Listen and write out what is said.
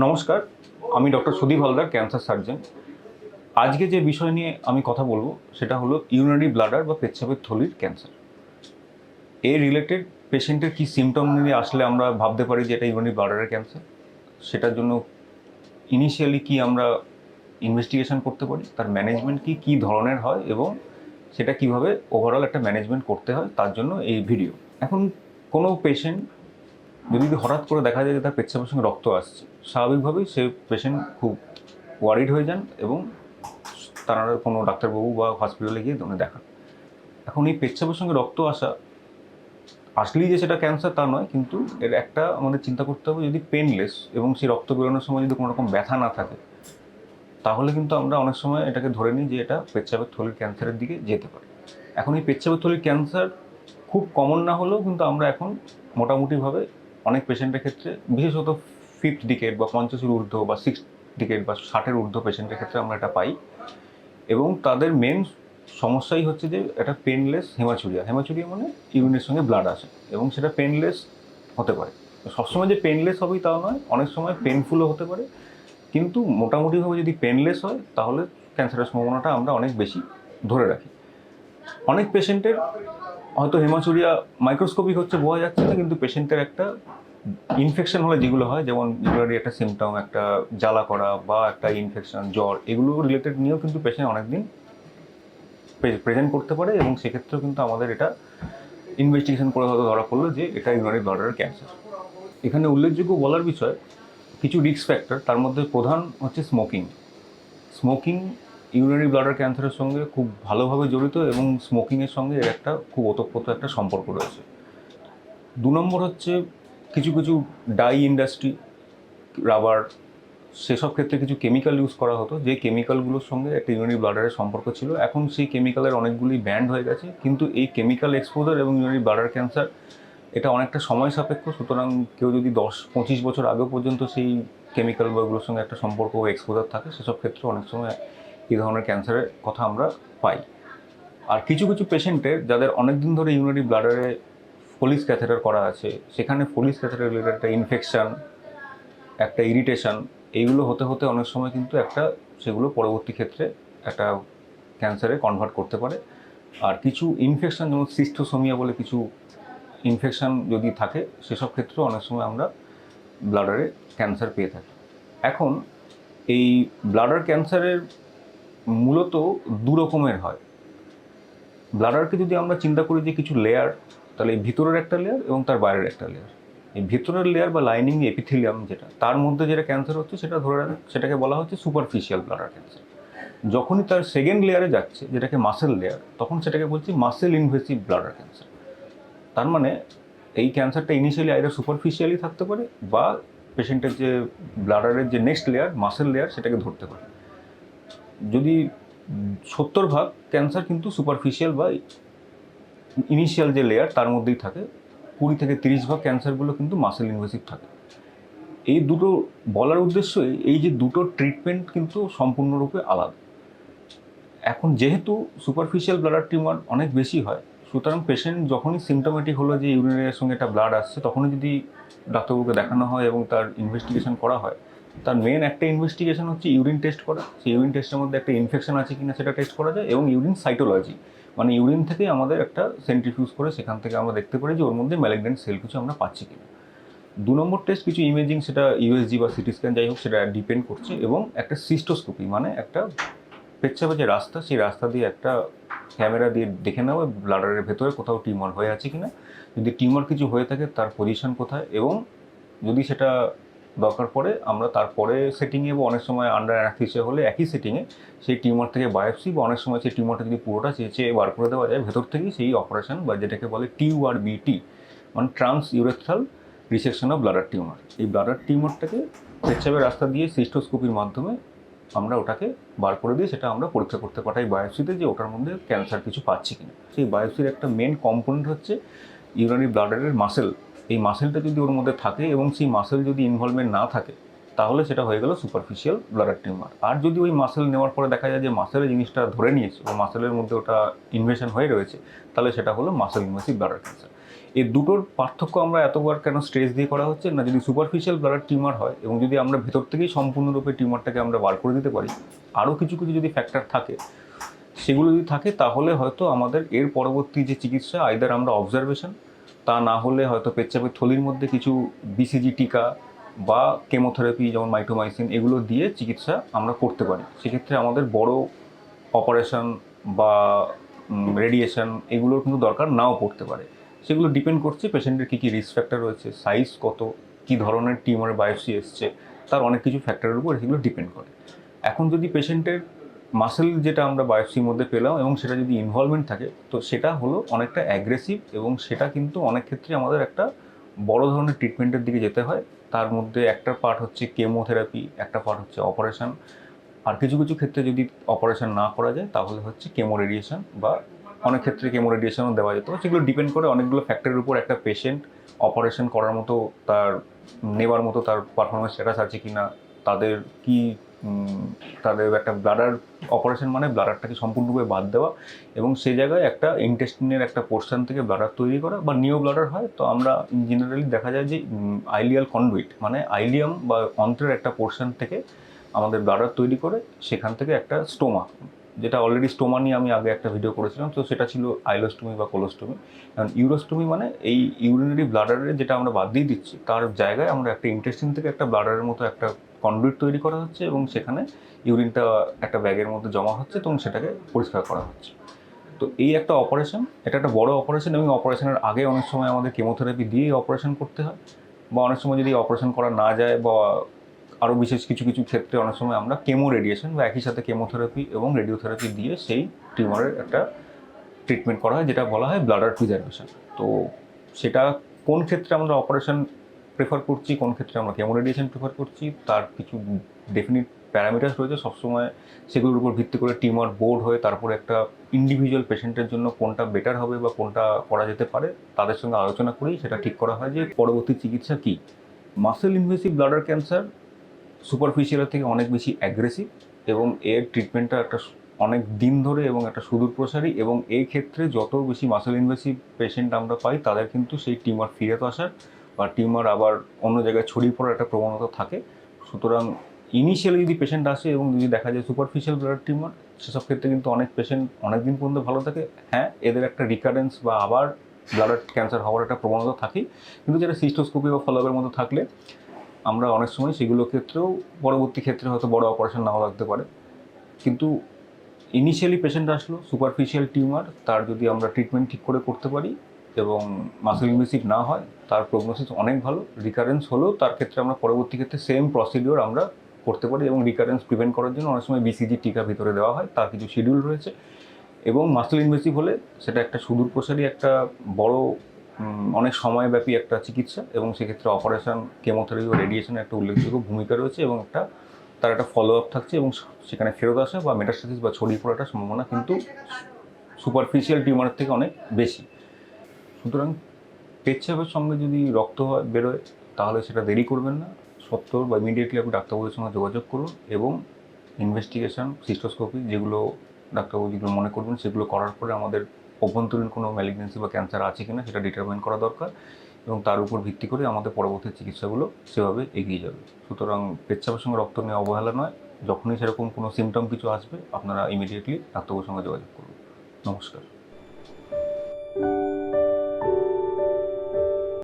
নমস্কার, আমি doctor Sudip Haldar cancer surgeon আজকে যে বিষয় নিয়ে আমি কথা বলব, সেটা হলো ইউনারি ব্লাডার বা পেচ্ছাপের থলির ক্যান্সার এই রিলেটেড পেশেন্টের কি সিমটম নিয়ে আসলে আমরা ভাবতে পারি যে এটা ইউনারি ব্লাডারের ক্যান্সার সেটার জন্য ইনিশিয়ালি কি আমরা ইনভেস্টিগেশন করতে পারি? তার ম্যানেজমেন্ট কি, কী ধরনের হয় এবং সেটা কীভাবে ওভারঅল একটা ম্যানেজমেন্ট করতে হয়? তার জন্য এই ভিডিও এখন কোনো পেশেন্ট যদি হঠাৎ করে দেখা যায় যে তার পেচ্ছাপের সঙ্গে রক্ত আসছে, স্বাভাবিকভাবেই সে পেশেন্ট খুব ওয়ারিড হয়ে যান এবং তারা কোনো ডাক্তারবাবু বা হসপিটালে গিয়ে উনি দেখান। এখন এই পেচ্ছাপের সঙ্গে রক্ত আসা, আসলেই যে সেটা ক্যান্সার তা নয়, কিন্তু এর একটা আমাদের চিন্তা করতে হবে যদি পেনলেস এবং সেই রক্ত বেরোনোর সময় যদি কোনো রকম ব্যথা না থাকে, তাহলে কিন্তু আমরা অনেক সময় এটাকে ধরে নিই যে এটা পেচ্ছাপের থলির ক্যান্সারের দিকে যেতে পারে। এখন এই পেচ্ছাপের থলির ক্যান্সার খুব কমন না হলেও কিন্তু আমরা এখন মোটামুটিভাবে অনেক পেশেন্টের ক্ষেত্রে, বিশেষত ফিফথ ডিকেট বা পঞ্চাশের ঊর্ধ্ব বা সিক্স ডিকেট বা ষাটের ঊর্ধ্ব পেশেন্টের ক্ষেত্রে আমরা এটা পাই। এবং তাদের মেন সমস্যাই হচ্ছে যে, এটা পেনলেস হেমাচুরিয়া হেমাচুরিয়া মানে ইউরিনের সঙ্গে ব্লাড আসে এবং সেটা পেনলেস হতে পারে। সবসময় যে পেনলেস হবেই তাও নয়, অনেক সময় পেনফুলও হতে পারে। কিন্তু মোটামুটিভাবে যদি পেনলেস হয়, তাহলে ক্যান্সারের সম্ভাবনাটা আমরা অনেক বেশি ধরে রাখি। অনেক পেশেন্টের, হয়তো হেমাচুরিয়া মাইক্রোস্কোপিক হচ্ছে বোঝা যাচ্ছে না, কিন্তু পেশেন্টের একটা ইনফেকশন হলে যেগুলো হয়, যেমন ইউরিনারি একটা সিমটম একটা জ্বালা করা বা একটা ইনফেকশন জ্বর, এগুলো রিলেটেড নিয়েও কিন্তু পেশেন্ট অনেকদিন প্রেজেন্ট করতে পারে এবং সেক্ষেত্রেও কিন্তু আমাদের এটা ইনভেস্টিগেশন করে হয়তো ধরা পড়ল যে এটা ইউরিনারি ব্লাডারের ক্যান্সার এখানে উল্লেখযোগ্য বলার বিষয়, কিছু রিস্ক ফ্যাক্টর তার মধ্যে প্রধান হচ্ছে স্মোকিং স্মোকিং ইউরিনারি ব্লাডার ক্যান্সারের সঙ্গে খুব ভালোভাবে জড়িত এবং স্মোকিংয়ের সঙ্গে এর একটা খুব ওতপ্রোত একটা সম্পর্ক রয়েছে। দু নম্বর হচ্ছে কিছু কিছু ডাই ইন্ডাস্ট্রি, রাবার, সেসব ক্ষেত্রে কিছু কেমিক্যাল ইউজ করা হতো, যে কেমিক্যালগুলোর সঙ্গে একটা ইউরিনারি ব্লাডারের সম্পর্ক ছিল। এখন সেই কেমিক্যালের অনেকগুলি ব্যান্ড হয়ে গেছে, কিন্তু এই কেমিক্যাল এক্সপোজার এবং ইউরিনারি ব্লাডার ক্যান্সার এটা অনেকটা সময় সাপেক্ষ, সুতরাং কেউ যদি দশ, পঁচিশ বছর আগে পর্যন্ত সেই কেমিক্যাল বা সঙ্গে একটা সম্পর্ক এক্সপোজার থাকে, সেসব ক্ষেত্রে অনেক সময় এই ধরনের ক্যান্সারের কথা আমরা পাই। আর কিছু কিছু পেশেন্টের যাদের অনেক দিন ধরে ইউরিনারি ব্লাডারে ফলিস ক্যাথেটার করা আছে, সেখানে ফলিস ক্যাথেটার রিলেটেড একটা ইনফেকশান, একটা ইরিটেশন, এইগুলো হতে হতে অনেক সময় কিন্তু একটা সেগুলো পরবর্তী ক্ষেত্রে একটা ক্যান্সারে কনভার্ট করতে পারে। আর কিছু ইনফেকশন যেমন সিস্টোসোমিয়া বলে কিছু ইনফেকশান যদি থাকে, সেসব ক্ষেত্রেও অনেক সময় আমরা ব্লাডারে ক্যান্সার পেয়ে থাকি। এখন এই ব্লাডার ক্যান্সারের মূলত দু রকমের হয়। ব্লাডারকে যদি আমরা চিন্তা করি যে কিছু লেয়ার তাহলে ভিতরের একটা লেয়ার এবং তার বাইরের একটা লেয়ার এই ভিতরের লেয়ার বা লাইনিং এপিথেলিয়াম যেটা, তার মধ্যে যেটা ক্যান্সার হচ্ছে সেটা ধরে সেটাকে বলা হচ্ছে সুপারফিশিয়াল ব্লাডার ক্যান্সার যখনই তার সেকেন্ড লেয়ারে যাচ্ছে, যেটাকে মাসেল লেয়ার তখন সেটাকে বলছি মাসেল ইনভেসিভ ব্লাডার ক্যান্সার তার মানে এই ক্যান্সারটা ইনিশিয়ালি আইদার সুপারফিশিয়ালি থাকতে পারে বা পেশেন্টের যে ব্লাডারের যে নেক্সট লেয়ার মাসেল লেয়ার সেটাকে ধরতে পারে। যদি সত্তর ভাগ ক্যান্সার কিন্তু সুপারফিশিয়াল বা ইনিশিয়াল যে লেয়ার তার মধ্যেই থাকে, কুড়ি থেকে তিরিশ ভাগ ক্যান্সারগুলো কিন্তু মাসেল ইনভেসিভ থাকে। এই দুটো বলার উদ্দেশ্যই এই যে দুটো ট্রিটমেন্ট কিন্তু সম্পূর্ণরূপে আলাদা। এখন যেহেতু সুপারফিশিয়াল ব্লাডার টিউমার অনেক বেশি হয়, সুতরাং পেশেন্ট যখনই সিমটোমেটিক হলো যে ইউরিনের সঙ্গে একটা ব্লাড আসছে, তখনই যদি ডাক্তারবাবুকে দেখানো হয় এবং তার ইনভেস্টিগেশন করা হয় তার মেন একটা ইনভেস্টিগেশন হচ্ছে ইউরিন টেস্ট করা। সেই ইউরিন টেস্টের মধ্যে একটা ইনফেকশন আছে কিনা সেটা টেস্ট করা যায় এবং ইউরিন সাইটোলজি মানে ইউরিন থেকেই আমাদের একটা সেন্ট্রিফিউজ করে সেখান থেকে আমরা দেখতে পারি যে ওর মধ্যে ম্যালেগনেন্ট সেল কিছু আমরা পাচ্ছি কিনা। দু নম্বর টেস্ট কিছু ইমেজিং সেটা ইউএসজি বা সিটি স্ক্যান যাই হোক, সেটা ডিপেন্ড করছে এবং একটা সিস্টোস্কোপি মানে একটা পেচ্ছাপে যে রাস্তা, সেই রাস্তা দিয়ে একটা ক্যামেরা দিয়ে দেখে নেওয়া ব্লাডারের ভেতরে কোথাও টিউমার হয়ে আছে কিনা। যদি টিউমার কিছু হয়ে থাকে, তার পজিশন কোথায় এবং যদি সেটা দরকার পড়ে, আমরা তারপরে সেটিংয়ে বা অনেক সময় আন্ডার অ্যানাস্থিসিয়া হলে একই সেটিংয়ে সেই টিউমার থেকে বায়োপসি বা অনেক সময় সেই টিউমারটা যদি পুরোটা চেঁচে বার করে দেওয়া যায়, ভেতর থেকেই সেই অপারেশন বা যেটাকে বলে টিউ আর বিটি মানে transurethral resection of bladder tumour এই ব্লাডার টিউমারটাকে পেচ্ছাপের রাস্তা দিয়ে সিস্টোস্কোপির মাধ্যমে আমরা ওটাকে বার করে দিয়ে সেটা আমরা পরীক্ষা করতে পাঠাই বায়োপসিতে যে ওটার মধ্যে ক্যান্সার কিছু পাচ্ছি কিনা। সেই বায়োপসির একটা মেন কম্পোনেন্ট হচ্ছে ইউরানি ব্লাডারের মাসেল এই মাসেলটা যদি ওর মধ্যে থাকে এবং সেই মাসেল যদি ইনভলভমেন্ট না থাকে, তাহলে সেটা হয়ে গেল সুপারফিশিয়াল ব্লাডার টিউমার আর যদি ওই মাসেল নেওয়ার পরে দেখা যায় যে মাসেলের জিনিসটা ধরে নিয়েছে বা মাসেলের মধ্যে ওটা ইনভেশন হয়ে রয়েছে, তাহলে সেটা হলো মাসেল ইনভেসিভ ব্লাডার ক্যান্সার এই দুটোর পার্থক্য আমরা এতবার কেন স্ট্রেস দিয়ে করা হচ্ছে? না, যদি সুপারফিশিয়াল ব্লাডার টিউমার হয় এবং যদি আমরা ভেতর থেকেই সম্পূর্ণরূপে টিউমারটাকে আমরা বার করে দিতে পারি আরও কিছু কিছু যদি ফ্যাক্টর থাকে, সেগুলো যদি থাকে, তাহলে হয়তো আমাদের এর পরবর্তী যে চিকিৎসা আইদার আমরা অবজারভেশন তা না হলে হয়তো পেচ্ছাপের থলির মধ্যে কিছু বিসিজি টিকা বা কেমোথেরাপি যেমন মাইটোমাইসিন এগুলো দিয়ে চিকিৎসা আমরা করতে পারি। সেক্ষেত্রে আমাদের বড় অপারেশন বা রেডিয়েশন এগুলোর কিন্তু দরকার নাও পড়তে পারে। সেগুলো ডিপেন্ড করছে পেশেন্টের কী কী রিস্ক ফ্যাক্টর রয়েছে সাইজ কত, কী ধরনের টিউমার বায়োপসি এসছে, তার অনেক কিছু ফ্যাক্টরের উপর সেগুলো ডিপেন্ড করে। এখন যদি পেশেন্টের মাসেল যেটা আমরা বায়োপসির মধ্যে পেলাম এবং সেটা যদি ইনভলভমেন্ট থাকে, তো সেটা হলো অনেকটা অ্যাগ্রেসিভ এবং সেটা কিন্তু অনেক ক্ষেত্রে আমাদের একটা বড় ধরনের ট্রিটমেন্টের দিকে যেতে হয়। তার মধ্যে একটা পার্ট হচ্ছে কেমোথেরাপি একটা পার্ট হচ্ছে অপারেশন আর কিছু কিছু ক্ষেত্রে যদি অপারেশন না করা যায়, তাহলে হচ্ছে কেমো রেডিয়েশন বা অনেক ক্ষেত্রে কেমো রেডিয়েশনও দেওয়া যেত। সেগুলো ডিপেন্ড করে অনেকগুলো ফ্যাক্টরের উপর একটা পেশেন্ট অপারেশন করার মতো তার, নেবার মতো তার পারফরমেন্স স্ট্যাটাস আছে কি না তাদের কি তাদের একটা ব্লাডার অপারেশন মানে ব্লাডারটাকে সম্পূর্ণরূপে বাদ দেওয়া এবং সেই জায়গায় একটা ইন্টেস্টিনের একটা পোর্শন থেকে ব্লাডার তৈরি করা বা নিউ ব্লাডার হয়। তো আমরা জেনারেলি দেখা যায় যে আইলিয়াল কনভিট মানে আইলিয়াম বা অন্ত্রের একটা পোর্শন থেকে আমাদের ব্লাডার তৈরি করে, সেখান থেকে একটা স্টোমা যেটা অলরেডি স্টোমা নিয়ে আমি আগে একটা ভিডিও করেছিলাম, তো সেটা ছিল আইলোস্টোমি বা কোলোস্টোমি কারণ ইউরোস্টোমি মানে এই ইউরিনারি ব্লাডারের যেটা আমরা বাদ দিয়ে দিচ্ছি, তার জায়গায় আমরা একটা ইন্টেস্টিন থেকে একটা ব্লাডারের মতো একটা কন্ডুইট তৈরি করা হচ্ছে এবং সেখানে ইউরিনটা একটা ব্যাগের মধ্যে জমা হচ্ছে এবং সেটাকে পরিষ্কার করা হচ্ছে। তো এই একটা অপারেশন এটা একটা বড় অপারেশন এবং অপারেশনের আগে অনেক সময় আমাদের কেমোথেরাপি দিয়ে অপারেশন করতে হয় বা অনেক সময় যদি অপারেশন করা না যায় বা আরও বিশেষ কিছু কিছু ক্ষেত্রে অনেক সময় আমরা কেমো রেডিয়েশন বা একই সাথে কেমোথেরাপি এবং রেডিওথেরাপি দিয়ে সেই টিউমারের একটা ট্রিটমেন্ট করা হয়, যেটা বলা হয় ব্লাডার প্রিজার্ভেশন তো সেটা কোন ক্ষেত্রে আমরা অপারেশন প্রেফার করছি, কোন ক্ষেত্রে আমরা কেমো রেডিয়েশন প্রেফার করছি, তার কিছু ডেফিনিট প্যারামিটার্স রয়েছে। সবসময় সেগুলোর উপর ভিত্তি করে টিউমার বোর্ড হয়ে তারপরে একটা ইন্ডিভিজুয়াল পেশেন্টের জন্য কোনটা বেটার হবে বা কোনটা করা যেতে পারে, তাদের সঙ্গে আলোচনা করেই সেটা ঠিক করা হয় যে পরবর্তী চিকিৎসা কী? মাসেল ইনভেসিভ ব্লাডার ক্যান্সার সুপারফিশিয়ালের থেকে অনেক বেশি অ্যাগ্রেসিভ এবং এর ট্রিটমেন্টটা একটা অনেক দিন ধরে এবং একটা সুদূর প্রসারী এবং এই ক্ষেত্রে যত বেশি মাসেল ইনভেসিভ পেশেন্ট আমরা পাই, তাদের কিন্তু সেই টিউমার ফিরে তো আসার বা টিউমার আবার অন্য জায়গায় ছড়িয়ে পড়ার একটা প্রবণতা থাকে। সুতরাং ইনিশিয়ালি যদি পেশেন্ট আসে এবং যদি দেখা যায় সুপারফিশিয়াল ব্লাড টিউমার সেসব ক্ষেত্রে কিন্তু অনেক পেশেন্ট অনেক দিন পর্যন্ত ভালো থাকে। হ্যাঁ এদের একটা রিকারেন্স বা আবার ব্লাডার ক্যান্সার হওয়ার একটা প্রবণতা থাকে কিন্তু যেটা সিস্টোস্কোপি বা ফলোআপের মতো থাকলে আমরা অনেক সময় সেগুলো ক্ষেত্রেও, পরবর্তী ক্ষেত্রে হয়তো বড় অপারেশন নাও লাগতে পারে। কিন্তু ইনিশিয়ালি পেশেন্ট আসলো সুপারফিশিয়াল টিউমার তার যদি আমরা ট্রিটমেন্ট ঠিক করে করতে পারি এবং মাসেল ইনভেসিভ না হয়, তার প্রগনোসিস অনেক ভালো রিকারেন্স হলেও তার ক্ষেত্রে আমরা পরবর্তী ক্ষেত্রে সেম প্রসিডিওর আমরা করতে পারি এবং রিকারেন্স প্রিভেন্ট করার জন্য অনেক সময় বিসিজি টিকা ভিতরে দেওয়া হয়, তার কিছু শিডিউল রয়েছে এবং মাসেল ইনভেসিভ হলে সেটা একটা সুদূর প্রসারী একটা বড় অনেক সময়ব্যাপী একটা চিকিৎসা এবং সেক্ষেত্রে অপারেশন, কেমোথেরাপি ও রেডিয়েশনের একটা উল্লেখযোগ্য ভূমিকা রয়েছে এবং একটা, তার একটা ফলো আপ থাকছে এবং সেখানে ফেরত আসা বা মেটাস্টাসিস বা ছড়িয়ে পড়াটার সম্ভাবনা কিন্তু সুপারফিশিয়াল টিউমারের থেকে অনেক বেশি। সুতরাং পেচ্ছাপের সঙ্গে যদি রক্ত বেরোয়, তাহলে সেটা দেরি করবেন না। সত্তর বা ইমিডিয়েটলি আপনি ডাক্তারবাবুদের সঙ্গে যোগাযোগ করুন এবং ইনভেস্টিগেশন সিস্টোস্কোপি যেগুলো ডাক্তারবাবু যেগুলো মনে করবেন সেগুলো করার পরে আমাদের অভ্যন্তরীণ কোনো ম্যালিগনেন্সি বা ক্যান্সার আছে কিনা সেটা ডিটারমাইন করা দরকার এবং তার উপর ভিত্তি করে আমাদের পরবর্তী চিকিৎসাগুলো সেভাবে এগিয়ে যাবে। সুতরাং পেচ্ছাপের সঙ্গে রক্ত নিয়ে অবহেলা নয়, যখনই সেরকম কোনো সিমটম কিছু আসবে, আপনারা ইমিডিয়েটলি ডাক্তারবাবুর সঙ্গে যোগাযোগ করুন। নমস্কার।